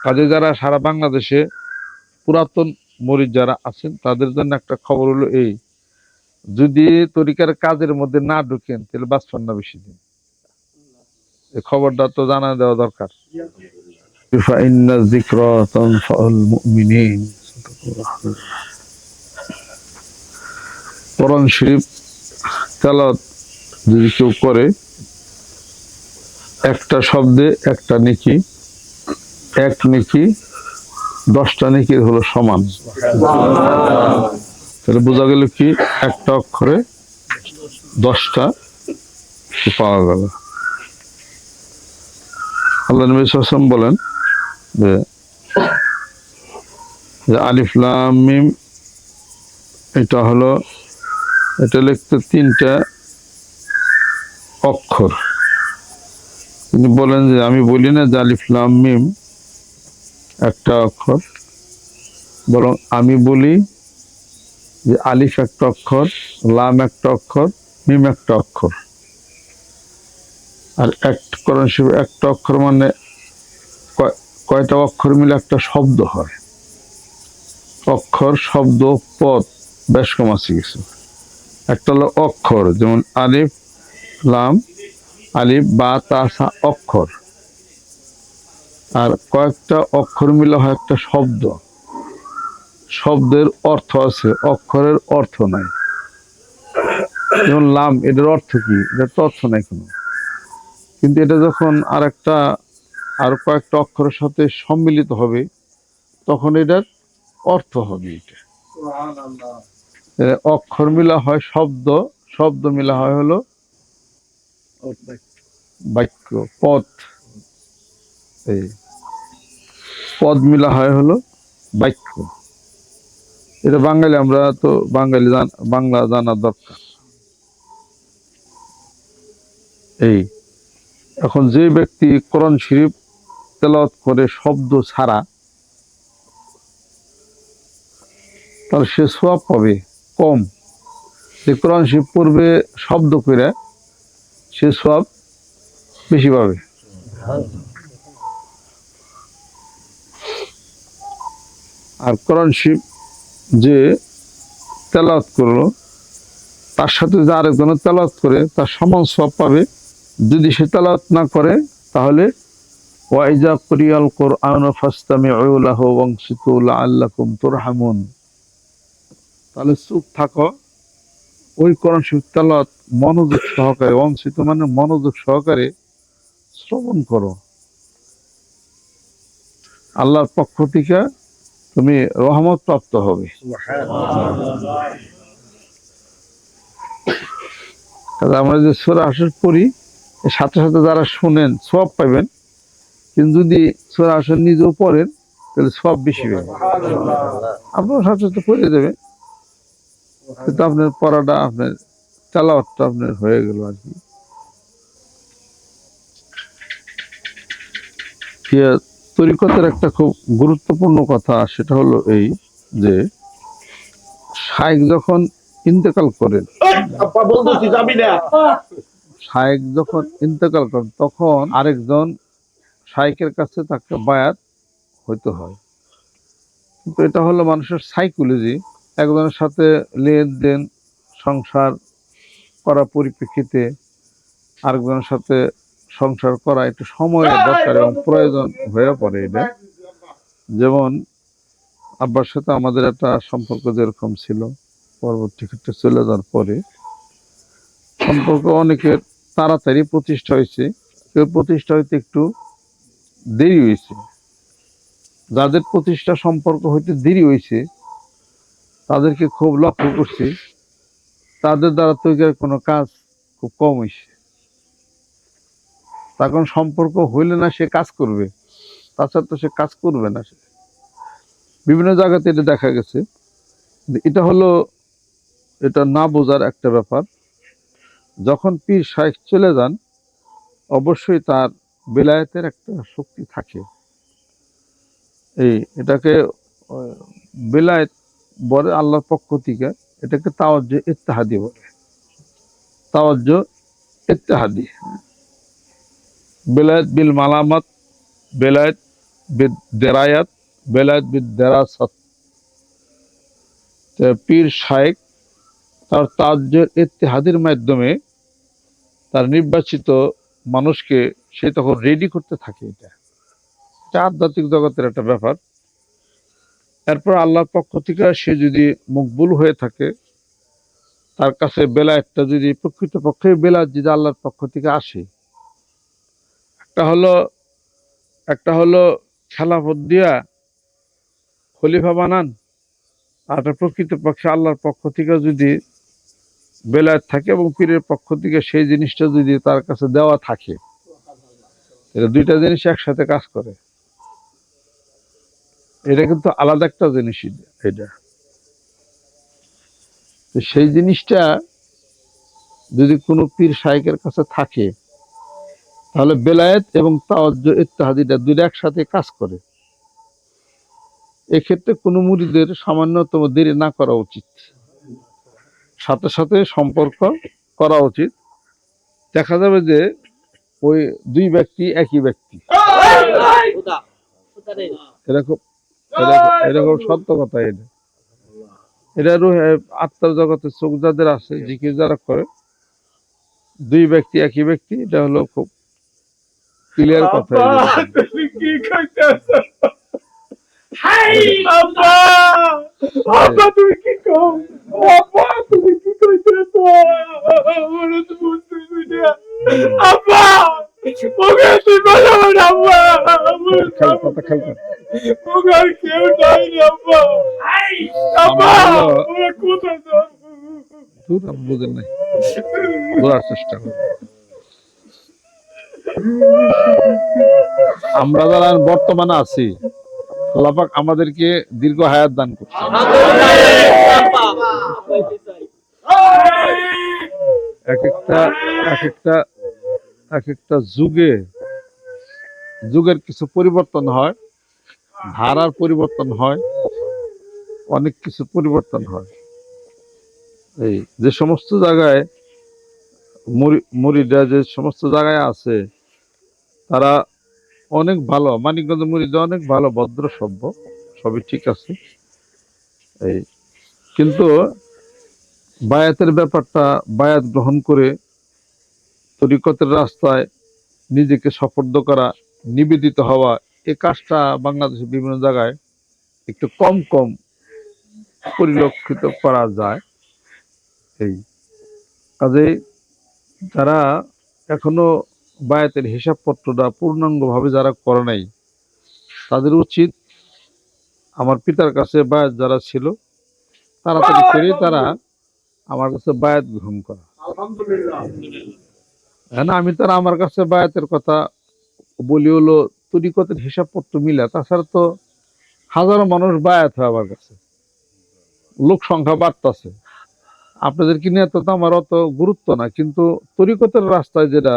কাজে যারা সারা বাংলাদেশে পুরাতন মরিচ যারা আছেন তাদের জন্য একটা খবর হলো এই যদি তরিকার কাজের মধ্যে না ঢুকেন তাহলে বাঁচবেন না বেশি দিন। এই খবরটা তো জানা দেওয়া দরকার। করণ শরীফ তেলত যদি কেউ করে একটা শব্দে একটা নেকি এক নেকি, দশটা নেকির হলো সমান। তাহলে বোঝা গেল কি? একটা অক্ষরে দশটা পাওয়া গেল। আল্লাহ নবী সাল্লাম বলেন যে যে আলিফ লাম মিম, এটা হলো, এটা লিখতে তিনটা অক্ষর। তিনি বলেন যে, আমি বলি না যে আলিফ লাম মিম একটা অক্ষর। বরং আমি বলি যে আলিফ একটা অক্ষর, লাম একটা অক্ষর, মিম একটা অক্ষর। আর এক একটা অক্ষর মানে কয়- কয়টা অক্ষর মিলে একটা শব্দ হয়। অক্ষর, শব্দ, পদ, বেশ কম আছে কিছু। একটা হলো অক্ষর, যেমন আলিফ, লাম, আলিফ, বা তাসা অক্ষর। আর কয়েকটা অক্ষর মিলে হয় একটা শব্দ। শব্দের অর্থ আছে অক্ষরের অর্থ নাই। যেমন লাম এটার অর্থ কি? এটার তো অর্থ নাই কোনো। কিন্তু এটা যখন আর একটা আর কয়েকটা অক্ষরের সাথে সম্মিলিত হবে তখন এটার অর্থ হবে এটা। অক্ষর মিলা হয় শব্দ শব্দ মিলা হয় হলো বাক্য পথ। এই। পদ মিলা হয় হলো বাক্য। এটা বাঙালি, আমরা তো বাঙালি বাংলা জানা দরকার। এই, এখন যে ব্যক্তি কোরআন শরীফ তেলাওয়াত করে শব্দ ছাড়া তাহলে সে সোয়াব পাবে কম। যে কোরআন শরীফ পূর্বে শব্দ করে, সে সোয়াব বেশি পাবে। আর কোরআন শরীফ যে তেলাওয়াত করল, তার সাথে যে আরেকজনের তেলাওয়াত করে, তার সমান সব পাবে। যদি সে তেলাওয়াত না করে, তাহলে ওয়াইজা করিয়াল কোরআন ফাস্তামিউ লাহু ওয়ানসিতু লাআল্লাকুম তুরহামুন। তাহলে চুপ থাকো। ওই কোরআন শরীফ তেলাওয়াত মনোযোগ সহকারে অংশিত মানে মনোযোগ সহকারে শ্রবণ করো। আল্লাহর পক্ষ থেকে তুমি রহমত প্রাপ্ত হবে আমরা যে সুরা আসর পড়ি সাথে সাথে যারা শুনেন সব পাইবেন। কিন্তু যদি সুরা আসর নিজেও পড়েন, তাহলে সব বেশি পাবেন আপনার সাথে সাথে পড়ে দেবেন। কিন্তু আপনার পড়াটা, আপনার তেলাওয়াতটা আপনার হয়ে গেল আর কি। তরিকতের একটা খুব গুরুত্বপূর্ণ কথা, সেটা হলো এই যে শাইক যখন ইন্তেকাল করেন, শায়েক যখন ইন্তেকাল করেন, তখন আরেকজন শায়েকের কাছে তাকে বায়াত হইতে হয়। কিন্তু এটা হলো মানুষের সাইকোলজি, একজনের সাথে লেনদেন, সংসার করা পরিপ্রেক্ষিতে আরেকজনের সাথে সংসার করা একটু সময়ের দরকার এবং প্রয়োজন হয়ে পড়ে এটা। যেমন আব্বার সাথে আমাদের একটা সম্পর্ক যেরকম ছিল পরবর্তী ক্ষেত্রে চলে যাওয়ার পরে সম্পর্ক অনেকের তাড়াতাড়ি প্রতিষ্ঠা হয়েছে কেউ প্রতিষ্ঠা হইতে একটু দেরি হয়েছে। যাদের প্রতিষ্ঠা সম্পর্ক হইতে দেরি হয়েছে তাদেরকে খুব লক্ষ্য করছি তাদের দ্বারা তৈরি কোনো কাজ খুব কম হয়েছে তখন সম্পর্ক হইলে না সে কাজ করবে। তাছাড়া তো সে কাজ করবে না সে। বিভিন্ন জায়গাতে এটা দেখা গেছে। এটা হলো, এটা না বোঝার একটা ব্যাপার। যখন পীর শাইখ চলে যান, অবশ্যই তার বেলায়েতের একটা শক্তি থাকে। এই এটাকে, বেলায়েত বলে আল্লাহর পক্ষ থেকে, এটাকে তাওয়াজ্য ইত্তেহাদি বলে। তাওয়াজ্য ইত্তেহাদি বেলায়েত বিল মালামাত বিদ বিদ্যারায়াত বেলায়ত বিদ তো পীর শায়েক তার তাজ্যের ইত্তেহাদের মাধ্যমে তার নির্বাচিত মানুষকে সে তখন রেডি করতে থাকে এটা। এটা আধ্যাত্মিক জগতের একটা ব্যাপার। এরপর আল্লাহর পক্ষ থেকে সে যদি মকবুল হয়ে থাকে, তার কাছে বেলায়েতটা যদি প্রকৃতপক্ষে বেলায়েত যদি আল্লাহর পক্ষ থেকে আসে একটা হলো একটা হলো খেলাফত দিয়া খলিফা বানান, আর প্রকৃতপক্ষে আল্লাহর পক্ষ থেকে যদি বেলায় থাকে এবং পীরের পক্ষ থেকে সেই জিনিসটা যদি তার কাছে দেওয়া থাকে এটা দুইটা জিনিস একসাথে কাজ করে। এটা কিন্তু আলাদা একটা জিনিস এটা সেই জিনিসটা যদি কোনো পীর শাইকের কাছে থাকে তাহলে বেলায়েত এবং তাওয়াজ্জ ইত্যাদিটা দুইটা একসাথে কাজ করে। এক্ষেত্রে কোনো মুড়িদের সামান্যতম দেরি না করা উচিত। সাথে সাথে সম্পর্ক করা উচিত। দেখা যাবে যে ওই দুই ব্যক্তি একই ব্যক্তি। এরকম এরকম- সত্য কথা এটা। এটা রুহে আত্মার জগতে চোখ যাদের আছে, জিকির যারা করে, দুই ব্যক্তি একই ব্যক্তি, এটা হলো খুব ক্লিয়ার কথা তুমি কি কইতেছ আব্বা আব্বা তুমি কি কও আব্বা তুমি কি কইতেছ আমার তো বুঝতেছি না আব্বা ওকে তুই বলো না আব্বা আমার খেল কথা খেল কথা। ওগার কেউ নাই রে আব্বা আব্বা ওরা কোথায় দূর আপনি নাই। চেষ্টা আমরা যারা বর্তমানে আছি আল্লাপাক আমাদেরকে দীর্ঘ হায়াত দান করছে এক একটা এক একটা এক একটা যুগে, যুগের কিছু পরিবর্তন হয়, ধারার পরিবর্তন হয়, অনেক কিছু পরিবর্তন হয়। এই যে সমস্ত জায়গায় মুরি- মুরিদরা যে সমস্ত জায়গায় আছে তারা অনেক ভালো, মানিকগঞ্জ মুরিদা অনেক ভালো, ভদ্র, সভ্য, সবই ঠিক আছে। এই, কিন্তু বায়াতের ব্যাপারটা, বায়াত গ্রহণ করে তরিকতের রাস্তায় নিজেকে সফর্দ করা, নিবেদিত হওয়া, এ কাজটা বাংলাদেশের বিভিন্ন জায়গায় একটু কম কম পরিলক্ষিত করা যায়। এই, কাজেই যারা এখনও বায়াতের হিসাবপত্রটা পূর্ণাঙ্গভাবে যারা করে নাই তাদের উচিত আমার পিতার কাছে বায়াত যারা ছিল তাড়াতাড়ি করে তারা আমার কাছে বায়াত গ্রহণ করা। হ্যাঁ না আমি তারা আমার কাছে বায়াতের কথা বলি হলো তরিকতের হিসাবপত্র মিলা তাছাড়া তো হাজারো মানুষ বায়াত হয় আমার কাছে। লোক সংখ্যা বাড়তেছে। আপনাদেরকে নিয়ে তো তো আমার অত গুরুত্ব না কিন্তু তরিকতের রাস্তায় যেটা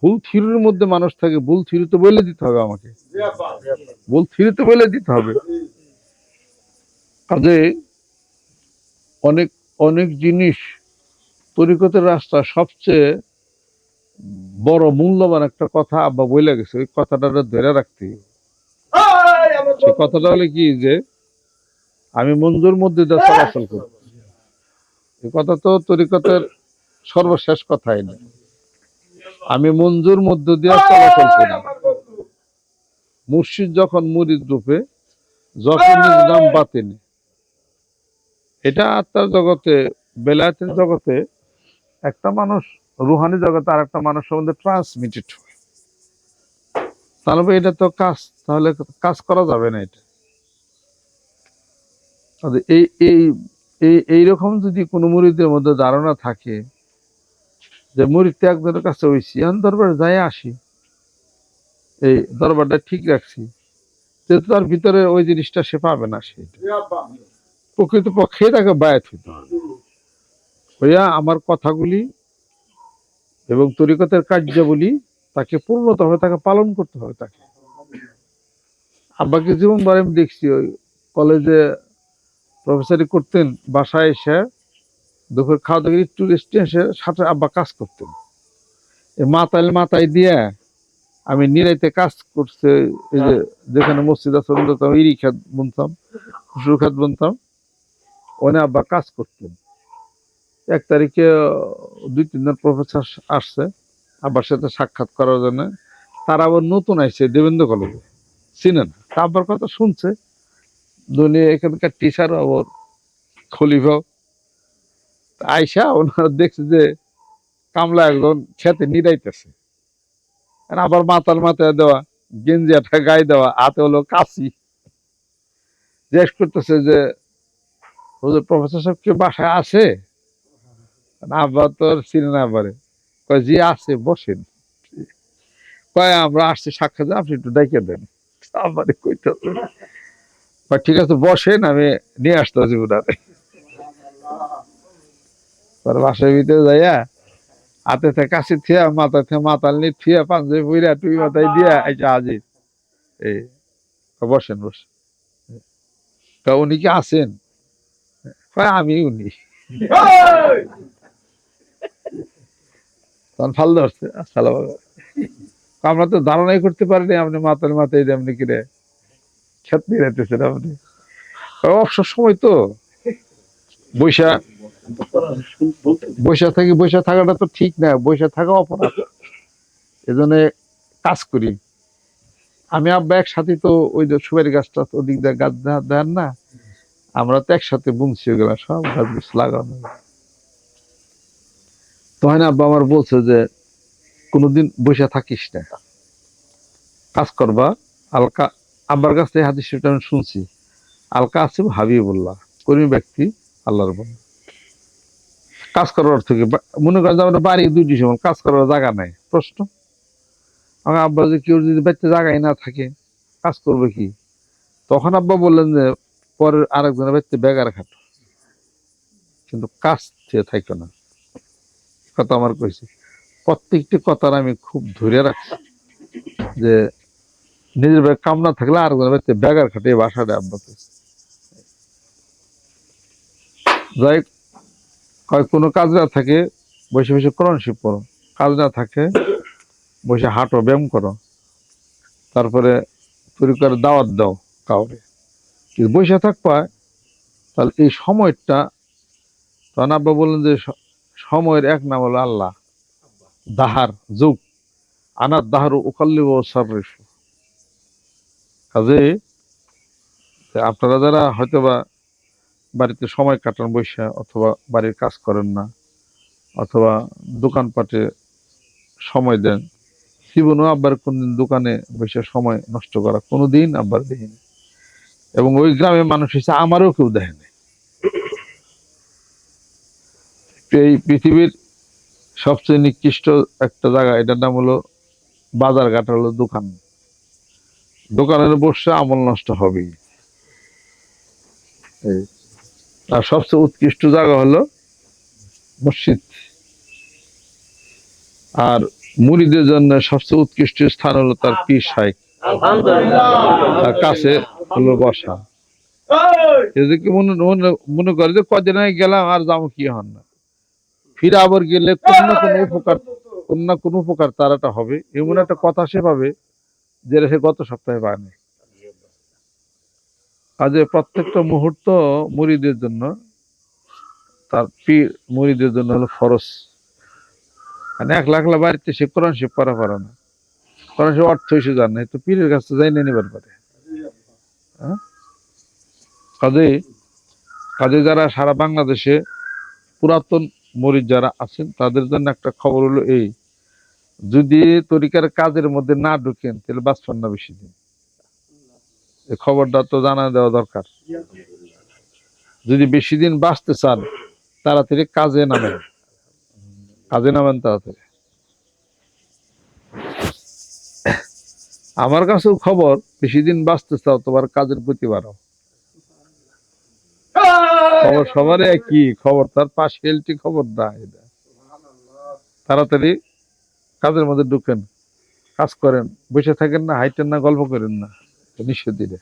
ভুল থিরুর মধ্যে মানুষ থাকে, ভুল থিরু তো বলে দিতে হবে আমাকে। ভুল থিরু তো বলে দিতে হবে। কাজে অনেক অনেক জিনিস তরিকতের রাস্তা সবচেয়ে বড় মূল্যবান একটা কথা আব্বা বলে গেছে, ওই কথাটা ধরে রাখতে। সেই কথাটা হলে কি যে, আমি মঞ্জুর মধ্যে দিয়ে চলাচল করি এই কথা তো তরিকতের সর্বশেষ কথাই না। আমি মঞ্জুর মধ্য দিয়ে চলাচল করি মুর্শিদ যখন মুরিদ রূপে যখন নাম বাতিনি এটা আত্মার জগতে বেলায়েতের জগতে একটা মানুষ রুহানি জগতে আর একটা মানুষ সম্বন্ধে ট্রান্সমিটেড হয়। তাহলে এটা তো কাজ তাহলে কাজ করা যাবে না এটা। এই এই এই এইরকম যদি কোনো মুরিদের মধ্যে ধারণা থাকে যে মুরিদ একজনের কাছে হইছি, এখন দরবারে যাই আসি। এই দরবারটা ঠিক রাখছি। যেহেতু তার ভিতরে ওই জিনিসটা সে পাবে না সে। জি আব্বা প্রকৃত পক্ষে তাকে বায়াত হইতে হবে। হইয়া আমার কথাগুলি এবং তরিকতের কার্যাবলী তাকে পূর্ণতভাবে তাকে পালন করতে হবে তাকে। আব্বাকে জীবনবার আমি দেখছি ওই কলেজে প্রফেসরি করতেন, বাসায় এসে দুপুর খাওয়া দাওয়া একটু রেস্টে এসে সাথে আব্বা কাজ করতেন। এই মাথায় দিয়ে আমি নিরাইতে কাজ করছে এই যে যেখানে মসজিদ আছে ওখানে ইরি খাত বুনতাম খুশুর খাত বুনতাম ওনে আব্বা কাজ করতেন। এক তারিখে, দুই তিনজন প্রফেসর আসছে আব্বার সাথে সাক্ষাৎ করার জন্য। তারা আবার নতুন আসছে দেবেন্দ্র কলেজে চিনেন? তা আব্বার কথা শুনছে। দুনিয়া এখানকার টিচার আবার খলিফাও আইসা ওনারা দেখছে যে কামলা একজন খেতে নিরাইতেছে। আবার মাতাল মাথায় দেওয়া গেঞ্জি একটা গায়ে দেওয়া হাতে হলো কাশি। জিজ্ঞেস করতেছে যে হুজুর প্রফেসর সাহেব কি বাসায় আছে? আব্বা তো চিনে না পারে কয় জি আছে বসেন। কয় আমরা আসছি সাক্ষাৎ আপনি একটু ডেকে দেন। আমারে কইতেছে কয়, ঠিক আছে বসেন আমি নিয়ে আসতেছি উনারে তার বাসার ভিতরে যাইয়া হাতে থেকে কাশি থিয়া মাথা থেকে মাতাল নি থিয়া পাঞ্জাবি পুইরা টুই মাথায় দিয়া আইসা হাজির। এই কয়, বসেন বসেন। কয়, উনি কি কয়, আমি উনি। তখন ফাল ধরছে আসসালাম আমরা তো ধারণাই করতে পারিনি আপনি মাথার মাথায় এমনি কিরে? খেত নিয়ে আপনি। অবসর সময় তো। বৈশা বৈশা থাকি বৈশা থাকাটা তো ঠিক না বৈশা থাকা অপরাধ। এজন্য কাজ করি। আমি আব্বা একসাথে তো ওই যে সুপারি গাছটা ওদিক দিয়ে গাছ দেন না, আমরা তো একসাথে বুনছি ওগুলা, সব গাছ গুছ লাগানো। তখন আব্বা আমার বলছে যে, কোনোদিন বৈশা থাকিস না। কাজ করবা, আলকা, আব্বার কাছ থেকে হাদিস শরীফটা আমি শুনছি। আলকা আছে হাবিবুল্লাহ, কর্মী ব্যক্তি, আল্লাহর বন্ধু। কাজ করার অর্থ কি? মনে করেন যে আমাদের বাড়ি দুইটি সমান, কাজ করার জায়গা নাই। প্রশ্ন? আমার আব্বা যে কেউ যদি বাড়িতে জায়গায় না থাকে, কাজ করবে কি? তখন আব্বা বললেন যে, পরের আরেকজনের বাড়িতে বেগার খাটো। কিন্তু কাজ চেয়ে থাকো না। কথা আমার কইছে। প্রত্যেকটি কথার আমি খুব ধরে রাখছি যে, নিজের কাম না থাকলে আরেকজনের বাড়িতে বেগার খাটে বাসাটা আব্বা যাই হোক, কয় কোনো কাজ না থাকে বসে বসে কোরআন শিব পড়ো। কাজ না থাকে বসে হাঁটো ব্যায়াম করো। তারপরে তৈরি করে দাওয়াত দাও কাউরে কিন্তু বসে থাকবা তাহলে এই সময়টা তখন বললেন যে সময়ের এক নাম হলো আল্লাহ। দাহার যুগ। আনার দাহার উকাল্লি ও সার্রিস কাজে আপনারা যারা হয়তোবা বাড়িতে সময় কাটান বৈশা, অথবা বাড়ির কাজ করেন না, অথবা দোকানপাটে সময় দেন। জীবনেও আব্বার কোনদিন দোকানে বসে সময় নষ্ট করা কোনোদিন আব্বার দেখিনি এবং ওই গ্রামে মানুষ হিসেবে আমারও কেউ দেখেনি এই পৃথিবীর সবচেয়ে নিকৃষ্ট একটা জায়গা, এটার নাম হলো বাজার ঘাট হলো দোকান। দোকানের বসে আমল নষ্ট হবেই। এই আর সবচেয়ে উৎকৃষ্ট জায়গা হলো মসজিদ। আর মুড়িদের জন্য সবচেয়ে উৎকৃষ্ট স্থান হলো তার পীর সাহেব। তার কাছে হলো বসা। এদিকে মনে মনে- মনে করে যে কদিন আগে গেলাম আর যাব কি হন না। ফিরে আবার গেলে কোন না কোনো উপকার কোন না কোনো উপকার তার একটা হবে। এমন একটা কথা সে পাবে যেটা সে গত সপ্তাহে পায়নি কাজে প্রত্যেকটা মুহূর্ত মুরিদের জন্য, তার পীর মুরিদের জন্য হলো ফরস মানে এক লাখ বাড়িতে সে কোরআন শিব করা পারে না। কোরআন শিব অর্থ হিসেবে জানে না তো পীরের কাছে যাই না নিবার পারে। হ্যাঁ? কাজে কাজে যারা সারা বাংলাদেশে পুরাতন মরিদ যারা আছেন, তাদের জন্য একটা খবর হলো এই, যদি তরিকার কাজের মধ্যে না ঢুকেন, তাহলে বাঁচবেন না বেশি দিন। খবরটা তো জানা দেওয়া দরকার। যদি বেশি দিন বাঁচতে চান, তাড়াতাড়ি কাজে নামেন। কাজে নামেন তাড়াতাড়ি। আমার কাছেও খবর, বেশি দিন বাঁচতে চাও, তোমার কাজের প্রতি বাড়াও। খবর সবারই একই, খবর তার পার্সিয়ালিটি খবর না এটা তাড়াতাড়ি কাজের মধ্যে ঢুকেন, কাজ করেন, বসে থাকেন না, হাইটেন না, গল্প করেন না। নিষেধ দিলে।